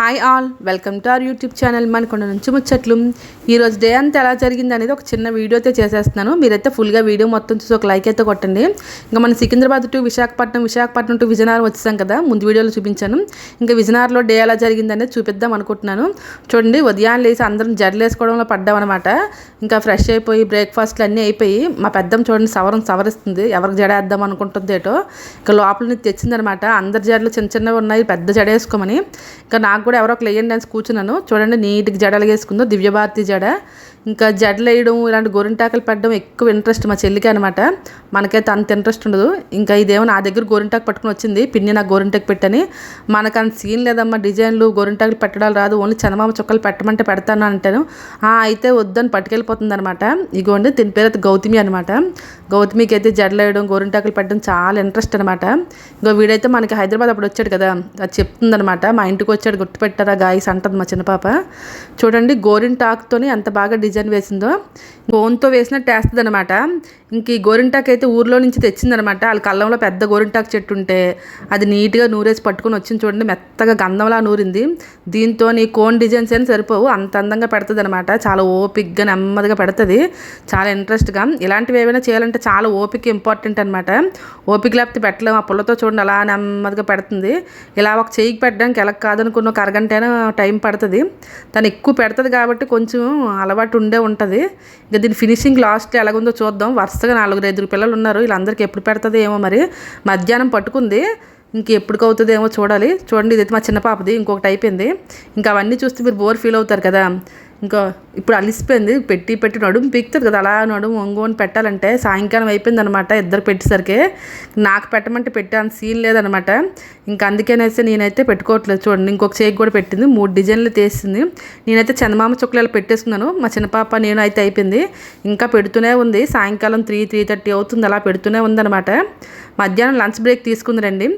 Hi all welcome to our YouTube channel Manakonda నుంచి ముచ్చట్లు ఈరోజు డే అంతా ఎలా జరిగింది అనేది ఒక చిన్న వీడియో అయితే చేసేస్తున్నాను. మీరైతే ఫుల్గా వీడియో మొత్తం చూసి ఒక లైక్ అయితే కొట్టండి. ఇంకా మన సికింద్రాబాద్ టు విశాఖపట్నం విశాఖపట్నం టు విజయనగరం వచ్చేసాం కదా ముందు వీడియోలో చూపించాను. ఇంకా విజయనగరంలో డే ఎలా జరిగింది అనేది చూపిద్దాం అనుకుంటున్నాను. చూడండి ఉదయాన్నే లేసి అందరం జడలు వేసుకోవడంలో పడ్డామన్నమాట. ఇంకా ఫ్రెష్ అయిపోయి బ్రేక్ఫాస్ట్లు అన్నీ అయిపోయి మా పెద్దం చూడండి సవరం సవరిస్తుంది. ఎవరికి జడ వేద్దాం అనుకుంటుంది ఏటో. ఇంకా లోపల నుంచి తెచ్చిందనమాట అందరి జడలు చిన్న చిన్నవి ఉన్నాయి పెద్ద జడ వేసుకోమని. ఇంకా నాకు కూడా ఎవరో ఒక లేయండి అని కూర్చున్నాను. చూడండి నీట్గా జడలు వేసుకుందో దివ్యభారతి జడ. ఇంకా జడలు వేయడం ఇలాంటి గోరింటాకులు పెట్టడం ఎక్కువ ఇంట్రెస్ట్ మా చెల్లికి అనమాట మనకైతే అంత ఇంట్రెస్ట్ ఉండదు. ఇంకా ఇదేమో నా దగ్గర గోరింటాకు పట్టుకుని వచ్చింది. పిన్ని నాకు గోరింటాకు పెట్టని. మనకు అంత సీన్ లేదమ్మా డిజైన్లు గోరింటాకులు పెట్టడాలు రాదు. ఓన్లీ చందమామ చుక్కలు పెట్టమంటే పెడతాను అంటాను. "ఆ, అయితే వద్దని పట్టుకెళ్ళిపోతుంది అనమాట ఇగోండి దీని పేరు అయితే గౌతమి అనమాట గౌతమికి అయితే జడలు వేయడం గోరింటాకులు పెట్టడం చాలా ఇంట్రెస్ట్ అనమాట ఇంకో వీడైతే మనకి హైదరాబాద్ అప్పుడు వచ్చాడు కదా. అది చెప్తుందనమాట మా ఇంటికి వచ్చాడు పెట్టారా గాయస్ అంటది మా చిన్న పాప. చూడండి గోరింటాకుతోని ఎంత బాగా డిజైన్ వేసిందో. గోన్తో వేసినట్టు వేస్తుంది అనమాట ఇంక ఈ గోరింటాకు అయితే ఊర్లో నుంచి తెచ్చిందనమాట. వాళ్ళ కళ్ళంలో పెద్ద గోరింటాకు చెట్టు ఉంటే అది నీట్గా నూరేసి పట్టుకొని వచ్చింది చూడండి మెత్తగా గంధంలా నూరింది. దీంతో నీ కోన్ డిజైన్స్ అయినా సరిపోవు అంత అందంగా పెడుతుంది అనమాట చాలా ఓపిక్గా నెమ్మదిగా పెడుతుంది చాలా ఇంట్రెస్ట్గా. ఇలాంటివి ఏమైనా చేయాలంటే చాలా ఓపిక ఇంపార్టెంట్ అనమాట ఓపిక లేకపోతే పెట్టలేము ఆ పుల్లతో చూడండి అలా నెమ్మదిగా పెడుతుంది. ఇలా ఒక చేయికి పెట్టడానికి ఎలా కాదనుకున్న ఒక అరగంటైనా టైం పడుతుంది. తను ఎక్కువ పెడుతుంది కాబట్టి కొంచెం అలవాటు ఉండే ఉంటుంది. ఇంకా దీని ఫినిషింగ్ లాస్ట్ ఎలాగుందో చూద్దాం. వరుసగా నాలుగు ఐదుగురు పిల్లలు ఉన్నారు. వీళ్ళందరికీ ఎప్పుడు పెడుతుంది ఏమో మరి. మధ్యాహ్నం పట్టుకుంది. ఇంకెప్పుడు అవుతుంది ఏమో చూడాలి. చూడండి ఇదైతే మా చిన్న పాపది ఇంకొకటి అయిపోయింది. ఇంకా అవన్నీ చూస్తే మీరు బోర్ ఫీల్ అవుతారు కదా. ఇంకా ఇప్పుడు అలిసిపోయింది. పెట్టి పెట్టి నడుము పీకుతుంది కదా. అలా నడుము ఒంగోని పెట్టాలంటే సాయంకాలం అయిపోయింది అనమాట ఇద్దరు పెట్టేసరికి. నాకు పెట్టమంటే పెట్టే అంత సీన్ లేదనమాట. ఇంకా అందుకేనైతే నేనైతే పెట్టుకోవట్లేదు. చూడండి ఇంకొక చేయి కూడా పెట్టింది. మూడు డిజైన్లు తీసింది. నేనైతే చందమామ చుక్కలు పెట్టేసుకున్నాను. మా చిన్న పాప నేను అయితే అయిపోయింది. ఇంకా పెడుతూనే ఉంది. సాయంకాలం త్రీ త్రీ థర్టీ అవుతుంది. అలా పెడుతూనే ఉందన్నమాట మధ్యాహ్నం లంచ్ బ్రేక్ తీసుకుంది రండి.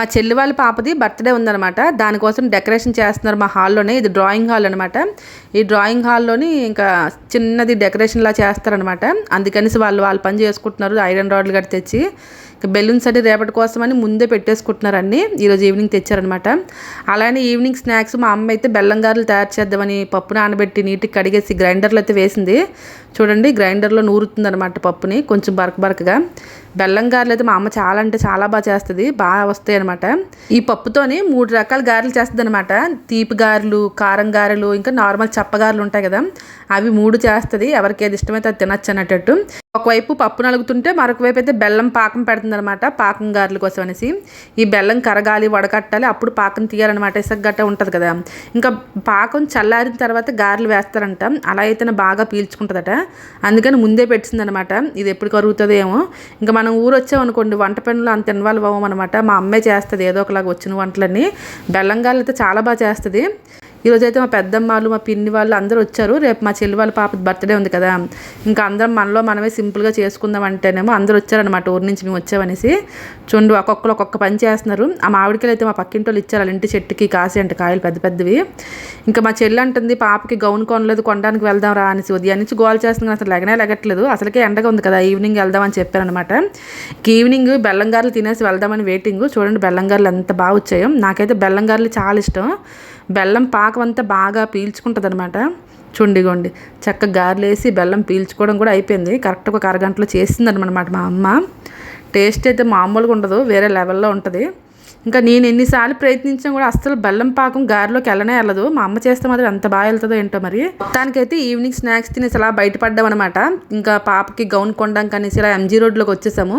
మా చెల్లి వాళ్ళ పాపది బర్త్డే ఉందన్నమాట. దానికోసం డెకరేషన్ చేస్తున్నారు మా హాల్లోనే. ఇది డ్రాయింగ్ హాల్ అనమాట ఈ డ్రాయింగ్ హాల్లోని ఇంకా చిన్నది డెకరేషన్ లా చేస్తారనమాట అందుకనేసి వాళ్ళు వాళ్ళు పని చేసుకుంటున్నారు. ఐరన్ రాడ్లు గట్టి తెచ్చి బెలూన్స్ అన్ని రేపటి కోసం అని ముందే పెట్టేసుకుంటున్నారు అన్ని ఈరోజు ఈవినింగ్ తెచ్చారనమాట అలానే ఈవినింగ్ స్నాక్స్ మా అమ్మ అయితే బెల్లం గారెలు తయారు చేద్దామని పప్పు నానబెట్టి నీటికి కడిగేసి గ్రైండర్లో అయితే వేసింది. చూడండి గ్రైండర్లో నూరుతుందనమాట పప్పుని కొంచెం బరక బరకగా. బెల్లం గారెలు అయితే మా అమ్మ చాలా అంటే చాలా బాగా చేస్తుంది బాగా వస్తాయి అనమాట ఈ పప్పుతోని మూడు రకాల గారెలు చేస్తుంది అనమాట తీపి గారెలు కారం గారెలు ఇంకా నార్మల్ చప్పగారెలు ఉంటాయి కదా అవి మూడు చేస్తుంది. ఎవరికి ఏది ఇష్టమైతే అది తినచ్చు అన్నట్టు. ఒకవైపు పప్పు నలుగుతుంటే మరొక వైపు అయితే బెల్లం పాకం పెడుతుందనమాట పాకం గారెల కోసం అనేసి. ఈ బెల్లం కరగాలి వడకట్టాలి అప్పుడు పాకం తీయాలన్నమాట ఇసక గట్ట ఉంటుంది కదా. ఇంకా పాకం చల్లారిన తర్వాత గారెలు వేస్తారంట అలా అయితేనే బాగా పీల్చుకుంటుందట. అందుకని ముందే పెట్టిందనమాట ఇది ఎప్పుడు కరుగుతుందో ఏమో ఇంకా మనం ఊరు వచ్చామనుకోండి వంట పనులు అంత ఇన్వాల్వ్ అవ్వమనమాట మా అమ్మే చేస్తుంది ఏదో ఒకలాగా వచ్చిన వంటలన్నీ. బెల్లం గారెలు అయితే చాలా బాగా చేస్తుంది. ఈరోజు అయితే మా పెద్దమ్మ వాళ్ళు మా పిన్ని వాళ్ళు అందరూ వచ్చారు. రేపు మా చెల్లి వాళ్ళ పాప బర్త్డే ఉంది కదా. ఇంకా అందరం మనలో మనమే సింపుల్గా చేసుకుందాం అంటేనేమో అందరూ వచ్చారనమాట ఊరి నుంచి మేము వచ్చామనేసి. చూడు ఒక్కొక్కరు ఒక్కొక్క పని చేస్తున్నారు. ఆ మామిడికాయలు అయితే మా పక్కింటి వాళ్ళు ఇచ్చారు వాళ్ళ ఇంటి చెట్టుకి కాసి అంటే కాయలు పెద్ద పెద్దవి. ఇంకా మా చెల్లి అంటుంది పాపకి గౌన్ కొనలేదు కొనడానికి వెళ్దాం రా అనేసి. ఉదయం నుంచి గోల్ చేస్తున్నాను అసలు లెగనే లెగట్లేదు. అసలుకే ఎండగా ఉంది కదా ఈవినింగ్ వెళ్దామని చెప్పారనమాట ఈవినింగ్ బెల్లంగారులు తినేసి వెళ్దామని వెయిటింగ్ చూడండి బెల్లంగారులు ఎంత బాగా వచ్చాయో. నాకైతే బెల్లంగారులు చాలా ఇష్టం. బెల్లం పా అంతా బాగా పీల్చుకుంటుంది అనమాట చుండిగొండి చక్క గారెలేసి బెల్లం పీల్చుకోవడం కూడా అయిపోయింది. కరెక్ట్గా ఒక అరగంటలో చేసిందనమాట మా అమ్మ. టేస్ట్ అయితే మామూలుగా ఉండదు వేరే లెవెల్లో ఉంటుంది. ఇంకా నేను ఎన్నిసార్లు ప్రయత్నించినా కూడా అస్సలు బెల్లం పాకం గారిలోకి వెళ్ళనే వెళ్ళదు. మా అమ్మ చేస్తే మాత్రం ఎంత బాగా వెళ్తుందో ఏంటో మరి. మొత్తానికైతే ఈవినింగ్ స్నాక్స్ తినేసి అలా బయటపడ్డాం అనమాట ఇంకా పాపకి గౌన్ కొనడానికి అనేసి ఇలా ఎంజీ రోడ్లోకి వచ్చేసాము.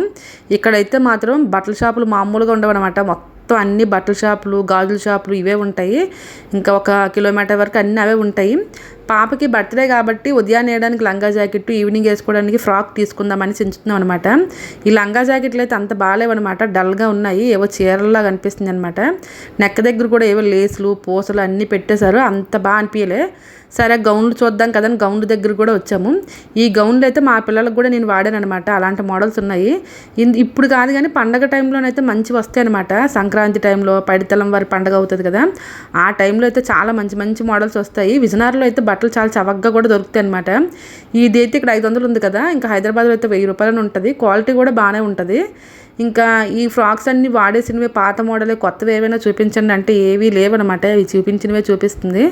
ఇక్కడైతే మాత్రం బట్టల షాపులు మామూలుగా ఉండవన్నమాట. మొత్తం మొత్తం అన్ని బట్టల షాపులు గాజుల షాపులు ఇవే ఉంటాయి. ఇంకా ఒక కిలోమీటర్ వరకు అన్నీ అవే ఉంటాయి. పాపకి బర్త్డే కాబట్టి ఉదయాన్నే వేయడానికి లంగా జాకెట్ ఈవినింగ్ వేసుకోవడానికి ఫ్రాక్ తీసుకుందామని చించుతున్నాం అనమాట ఈ లంగా జాకెట్లు అయితే అంత బాగాలేవన్నమాట. డల్గా ఉన్నాయి. ఏవో చీరల్లా కనిపిస్తుంది అనమాట నెక్క దగ్గర కూడా ఏవో లేసులు పూసలు అన్నీ పెట్టేశారు. అంత బాగా అనిపించలే సరే గౌన్లు చూద్దాం కదని గౌన్లు దగ్గర కూడా వచ్చాము. ఈ గౌన్లు అయితే మా పిల్లలకు కూడా నేను వాడాను అనమాట అలాంటి మోడల్స్ ఉన్నాయి. ఇప్పుడు కాదు కానీ పండగ టైంలోనైతే మంచి వస్తాయి అనమాట సంక్రాంతి టైంలో పడితలం వారి పండగ అవుతుంది కదా. ఆ టైంలో అయితే చాలా మంచి మంచి మోడల్స్ వస్తాయి. విజయనగరంలో అయితే బట్టలు చాలా చవకగా కూడా దొరుకుతాయి అనమాట ఇది అయితే ఇక్కడ ఐదు వందలు ఉంది కదా ఇంకా హైదరాబాద్లో అయితే వెయ్యి రూపాయలు ఉంటుంది. క్వాలిటీ కూడా బాగానే ఉంటుంది. ఇంకా ఈ ఫ్రాక్స్ అన్ని వాడేసినవి పాత మోడలే కొత్తవి ఏమైనా చూపించండి అంటే ఏవీ లేవనమాట ఇవి చూపించినవే చూపిస్తుంది.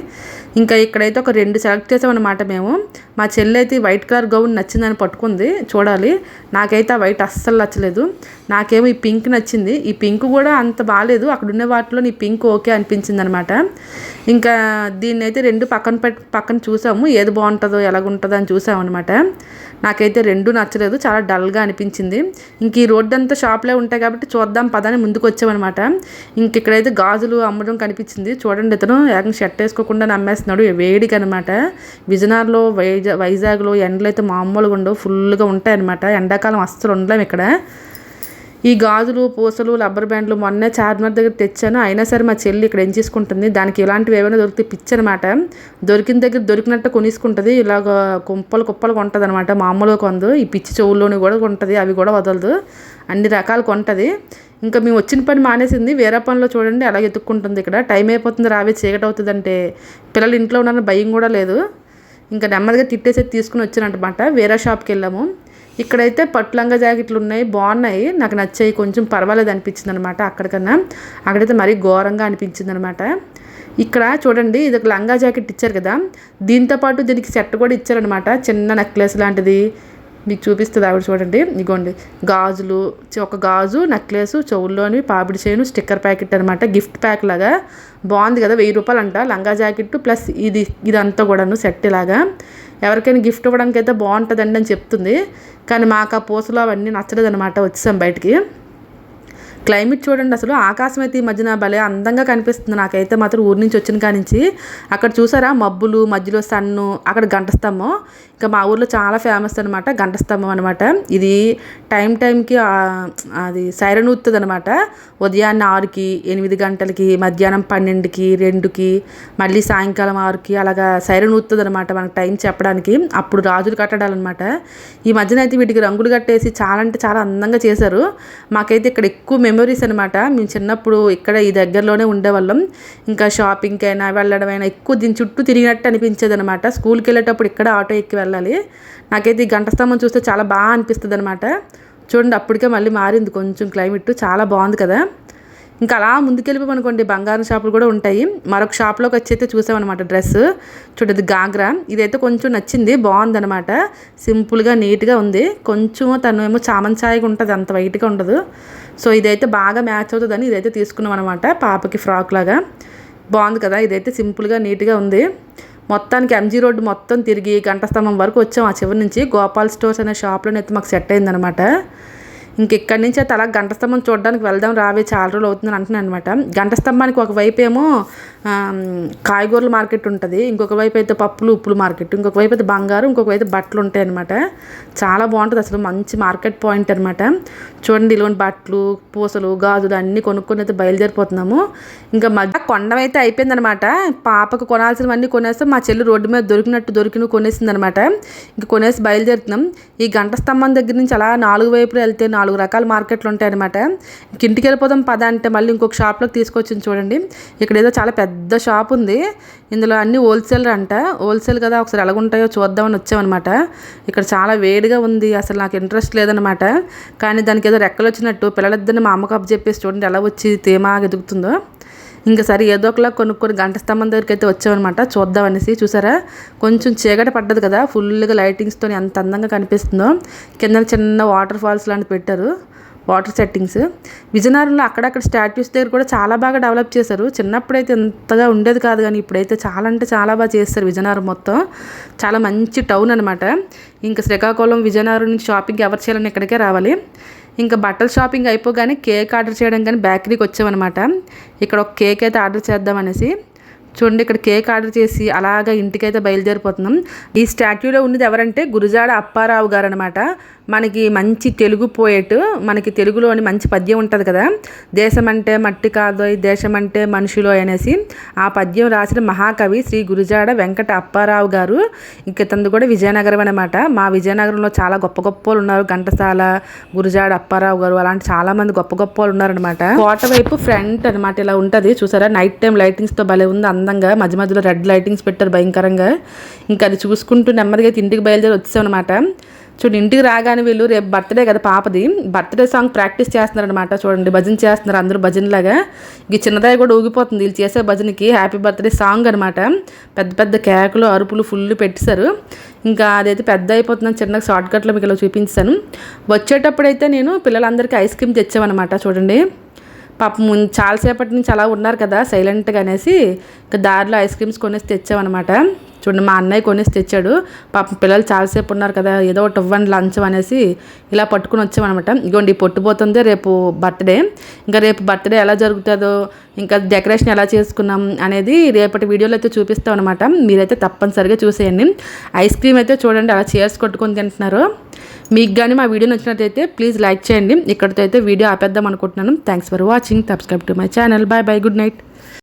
ఇంకా ఇక్కడైతే ఒక రెండు సెలెక్ట్ చేసామన్నమాట మేము. మా చెల్లి అయితే వైట్ కలర్ గౌన్ నచ్చిందని పట్టుకుంది చూడాలి. నాకైతే ఆ వైట్ అస్సలు నచ్చలేదు. నాకేమో ఈ పింక్ నచ్చింది. ఈ పింక్ కూడా అంత బాగాలేదు అక్కడ ఉన్న వాటిలో నీ పింక్ ఓకే అనిపించింది అనమాట ఇంకా దీన్ని అయితే రెండు పక్కన పెట్ పక్కన చూసాము. ఏది బాగుంటుందో ఎలాగుంటుందో అని చూసామన్నమాట. నాకైతే రెండు నచ్చలేదు. చాలా డల్గా అనిపించింది. ఇంక ఈ రోడ్డు అంతా షాప్లే ఉంటాయి కాబట్టి చూద్దాం పదని ముందుకు వచ్చామన్నమాట ఇంక ఇక్కడైతే గాజులు అమ్మడం కనిపించింది. చూడండి ఇతను ఏకంగా షర్ట్ వేసుకోకుండా చేస్తున్నాడు. వేడికి అనమాట విజయనగరంలో వైజాగ్ వైజాగ్లో ఎండలు అయితే మామూలుగా ఉండవు. ఫుల్గా ఉంటాయన్నమాట. ఎండాకాలం అస్సలు ఉండలేము ఇక్కడ. ఈ గాజులు పూసలు రబ్బర్ బ్యాండ్లు మొన్నే చార్మినార్ దగ్గర తెచ్చాను. అయినా సరే మా చెల్లి ఇక్కడ ఏం చేసుకుంటుంది? దానికి ఇలాంటివి ఏమైనా దొరికితే పిచ్చి అనమాట దొరికిన దగ్గర దొరికినట్టు కొనిసుకుంటుంది. ఇలాగ కుప్పలు కుప్పలు కొంటుంది అనమాట మామూలుగా కొందు. ఈ పిచ్చి చెవుల్లోని కూడా కొంటుంది. అవి కూడా వదలదు. అన్ని రకాలు కొంటుంది. ఇంకా మేము వచ్చిన పని మానేసింది. వేరే పనిలో చూడండి అలా ఎత్తుక్కుంటుంది ఇక్కడ. టైం అయిపోతుంది రావే చీకటి అవుతుంది అంటే పిల్లలు ఇంట్లో ఉన్నారని భయం కూడా లేదు. ఇంకా నెమ్మదిగా తిట్టేసి తీసుకుని వచ్చానమాట వేరే షాప్కి వెళ్ళాము. ఇక్కడైతే పట్టు లంగా జాకెట్లు ఉన్నాయి బాగున్నాయి. నాకు నచ్చాయి. కొంచెం పర్వాలేదు అనిపించింది అనమాట అక్కడికన్నా. అక్కడైతే మరీ ఘోరంగా అనిపించింది అనమాట ఇక్కడ చూడండి ఇది ఒక లంగా జాకెట్ ఇచ్చారు కదా. దీంతో పాటు దీనికి సెట్ కూడా ఇచ్చారనమాట. చిన్న నెక్లెస్ లాంటిది. మీకు చూపిస్తుంది ఆవిడ చూడండి. ఇగోండి. గాజులు ఒక గాజు నెక్లెస్ చెవుల్లోని పాపిడి చేయను స్టిక్కర్ ప్యాకెట్ అనమాట గిఫ్ట్ ప్యాక్ లాగా. బాగుంది కదా వెయ్యి రూపాయలు అంట లంగా జాకెట్ ప్లస్ ఇది ఇదంతా కూడాను సెట్ ఇలాగా. ఎవరికైనా గిఫ్ట్ ఇవ్వడానికి అయితే బాగుంటుందండి అని చెప్తుంది. కానీ మాకు ఆ పూసలు అవన్నీ నచ్చలేదు అనమాట వచ్చాం బయటికి. క్లైమేట్ చూడండి అసలు. ఆకాశం అయితే ఈ మధ్యన భలే అందంగా కనిపిస్తుంది. నాకైతే మాత్రం ఊరి నుంచి వచ్చిన కానించి అక్కడ చూసారా? మబ్బులు మధ్యలో సన్ను అక్కడ గంటస్తంభం ఇంకా మా ఊర్లో చాలా ఫేమస్ అనమాట గంటస్తంభం అనమాట ఇది టైం టైంకి అది సైరన్ ఊతుంది అనమాట ఉదయాన్నే ఆరుకి ఎనిమిది గంటలకి మధ్యాహ్నం పన్నెండుకి రెండుకి మళ్ళీ సాయంకాలం ఆరుకి అలాగా సైరన్ ఊతుంది అనమాట మనకు టైం చెప్పడానికి. అప్పుడు రాజులు కట్టడాలన్నమాట. ఈ మధ్యన అయితే వీటికి రంగులు కట్టేసి చాలా అంటే చాలా అందంగా చేశారు. మాకైతే ఇక్కడ ఎక్కువ మెమరీస్ అనమాట మేము చిన్నప్పుడు ఇక్కడ ఈ దగ్గరలోనే ఉండేవాళ్ళం. ఇంకా షాపింగ్కి అయినా వెళ్ళడమైనా ఎక్కువ దీని చుట్టూ తిరిగినట్టు అనిపించేది అనమాట స్కూల్కి వెళ్ళేటప్పుడు ఇక్కడ ఆటో ఎక్కి వెళ్ళాలి. నాకైతే ఈ గంట స్తంభం చూస్తే చాలా బాగా అనిపిస్తుంది అనమాట చూడండి అప్పటికే మళ్ళీ మారింది. కొంచెం క్లైమేట్ చాలా బాగుంది కదా. ఇంకా అలా ముందుకెళ్ళిపోమనుకోండి బంగారం షాపులు కూడా ఉంటాయి. మరొక షాప్లోకి వచ్చి అయితే చూసామన్నమాట డ్రెస్. చూడది గాగ్రా. ఇదైతే కొంచెం నచ్చింది బాగుందనమాట సింపుల్గా నీట్గా ఉంది. కొంచెం తను ఏమో చామంచాయిగా ఉంటుంది అంత వైట్గా ఉండదు. సో ఇదైతే బాగా మ్యాచ్ అవుతుందని ఇదైతే తీసుకున్నాం అనమాట పాపకి ఫ్రాక్ లాగా. బాగుంది కదా ఇదైతే సింపుల్గా నీట్గా ఉంది. మొత్తానికి ఎంజీ రోడ్డు మొత్తం తిరిగి గంట స్తంభం వరకు వచ్చాం ఆ చివరి నుంచి. గోపాల్ స్టోర్స్ అనే షాప్లోనైతే మాకు సెట్ అయిందనమాట ఇంకెక్కడి నుంచి అయితే అలా గంట స్తంభం చూడడానికి వెళ్దాం రావే చాలా రోజులు అవుతుందని అంటున్నాను అనమాట గంట స్తంభానికి ఒకవైపు ఏమో కాయగూరల మార్కెట్ ఉంటుంది ఇంకొక వైపు అయితే పప్పులు ఉప్పులు మార్కెట్ ఇంకొక వైపు అయితే బంగారు ఇంకొక వైపు బట్టలు ఉంటాయి అనమాట చాలా బాగుంటుంది అసలు మంచి మార్కెట్ పాయింట్ అనమాట చూడండి ఇలాంటి బట్టలు పూసలు గాజులు అన్నీ కొనుక్కొని అయితే బయలుదేరిపోతున్నాము. ఇంకా మధ్య కొండమైతే అయిపోయిందనమాట పాపకు కొనాల్సినవన్నీ కొనేస్తే మా చెల్లి రోడ్డు మీద దొరికినట్టు దొరికిన కొనేసింది అనమాట ఇంక కొనేసి బయలుదేరుతున్నాం. ఈ గంట స్తంభం దగ్గర నుంచి అలా నాలుగు వైపులు వెళ్తే నాలుగు రకాల మార్కెట్లు ఉంటాయి అనమాట ఇంటికి వెళ్ళిపోదాం పద అంటే మళ్ళీ ఇంకొక షాప్లోకి తీసుకొచ్చింది చూడండి. ఇక్కడ ఏదో చాలా పెద్ద షాప్ ఉంది. ఇందులో అన్ని హోల్సేలర్ అంట. హోల్సేల్ కదా ఒకసారి ఎలాగుంటాయో చూద్దామని వచ్చామన్నమాట. ఇక్కడ చాలా వేడిగా ఉంది. అసలు నాకు ఇంట్రెస్ట్ లేదనమాట కానీ దానికి ఏదో రెక్కలు వచ్చినట్టు పిల్లలిద్దరిని మా అమ్మకు చెప్పేసి చూడండి ఎలా వచ్చి తేమాగా ఎదుగుతుందో. ఇంకా సరే ఏదో ఒకలా కొనుక్కొని గంట స్తంభం దగ్గరికి అయితే వచ్చామన్నమాట. చూద్దామనేసి చూసారా? కొంచెం చీకటి పడ్డది కదా ఫుల్గా లైటింగ్స్తో ఎంత అందంగా కనిపిస్తుందో. కింద చిన్న వాటర్ ఫాల్స్ లాంటివి పెట్టారు వాటర్ సెట్టింగ్స్ విజయనగరంలో అక్కడక్కడ స్టాట్యూస్ దగ్గర కూడా చాలా బాగా డెవలప్ చేశారు. చిన్నప్పుడైతే ఇంతగా ఉండేది కాదు కానీ ఇప్పుడైతే చాలా అంటే చాలా బాగా చేస్తారు విజయనగరం మొత్తం. చాలా మంచి టౌన్ అనమాట ఇంకా శ్రీకాకుళం విజయనగరం నుంచి షాపింగ్ ఎవరు చేయాలని ఇక్కడికే రావాలి. ఇంకా బట్టల షాపింగ్ అయిపోగానే కేక్ ఆర్డర్ చేయడం కానీ బేకరీకి వచ్చామన్నమాట. ఇక్కడ ఒక కేక్ అయితే ఆర్డర్ చేద్దామనేసి చూడండి ఇక్కడ కేక్ ఆర్డర్ చేసి అలాగా ఇంటికైతే బయలుదేరిపోతున్నాం. ఈ స్టాట్యూలో ఉన్నది ఎవరంటే గురుజాడ అప్పారావు గారు అనమాట మనకి మంచి తెలుగు పోయేట్ మనకి తెలుగులోని మంచి పద్యం ఉంటుంది కదా. దేశం అంటే మట్టి కాదోయ్ దేశం అంటే మనుషులో అనేసి ఆ పద్యం రాసిన మహాకవి శ్రీ గురుజాడ వెంకట అప్పారావు గారు. ఇంక ఇతను కూడా విజయనగరం అనమాట మా విజయనగరంలో చాలా గొప్ప గొప్ప వాళ్ళు ఉన్నారు. ఘంటసాల గురుజాడ అప్పారావు గారు అలాంటి చాలామంది గొప్ప గొప్ప వాళ్ళు ఉన్నారనమాట కోట వైపు ఫ్రంట్ అనమాట ఇలా ఉంటుంది. చూసారా? నైట్ టైం లైటింగ్స్తో భలే ఉంది అందంగా. మధ్య మధ్యలో రెడ్ లైటింగ్స్ పెట్టారు భయంకరంగా. ఇంకా అది చూసుకుంటూ నెమ్మదిగా ఇంటికి బయలుదేరి వచ్చామన్నమాట. చూడండి ఇంటికి రాగానే వీళ్ళు రేపు బర్త్డే కదా పాపది. బర్త్డే సాంగ్ ప్రాక్టీస్ చేస్తున్నారనమాట చూడండి భజన చేస్తున్నారు అందరూ భజనలాగా. ఇక చిన్నదాయి కూడా ఊగిపోతుంది వీళ్ళు చేసే భజనకి హ్యాపీ బర్త్డే సాంగ్ అనమాట పెద్ద పెద్ద కేకులు అరుపులు ఫుల్ పెట్టేశారు. ఇంకా అదైతే పెద్ద అయిపోతుందని చిన్న షార్ట్ కట్లో మీకు ఇలా చూపించాను. వచ్చేటప్పుడైతే నేను పిల్లలందరికీ ఐస్ క్రీమ్ తెచ్చామన్నమాట చూడండి. పాపం చాలాసేపటి నుంచి అలా ఉన్నారు కదా సైలెంట్గా అనేసి ఇంకా దారిలో ఐస్ క్రీమ్స్ కొనేసి తెచ్చామన్నమాట. చూడండి మా అన్నయ్య కొనేసి తెచ్చాడు. పాపం పిల్లలు చాలాసేపు ఉన్నారు కదా ఏదో ఒకటి ఇవ్వండి లంచ్ అనేసి ఇలా పట్టుకుని వచ్చామన్నమాట. ఇగోండి పొట్టుపోతుంది రేపు బర్త్డే. ఇంకా రేపు బర్త్డే ఎలా జరుగుతుందో ఇంకా డెకరేషన్ ఎలా చేసుకున్నాం అనేది రేపటి వీడియోలో అయితే చూపిస్తాం అనమాట మీరైతే తప్పనిసరిగా చూసేయండి. ఐస్ క్రీమ్ అయితే చూడండి అలా చేర్స్ కొట్టుకొని తింటున్నారు. మీకు కానీ మా వీడియో నచ్చినట్టయితే ప్లీజ్ లైక్ చేయండి. ఇక్కడితో అయితే వీడియో ఆపేద్దాం అనుకుంటున్నాను. Thanks for watching subscribe to my channel bye bye good night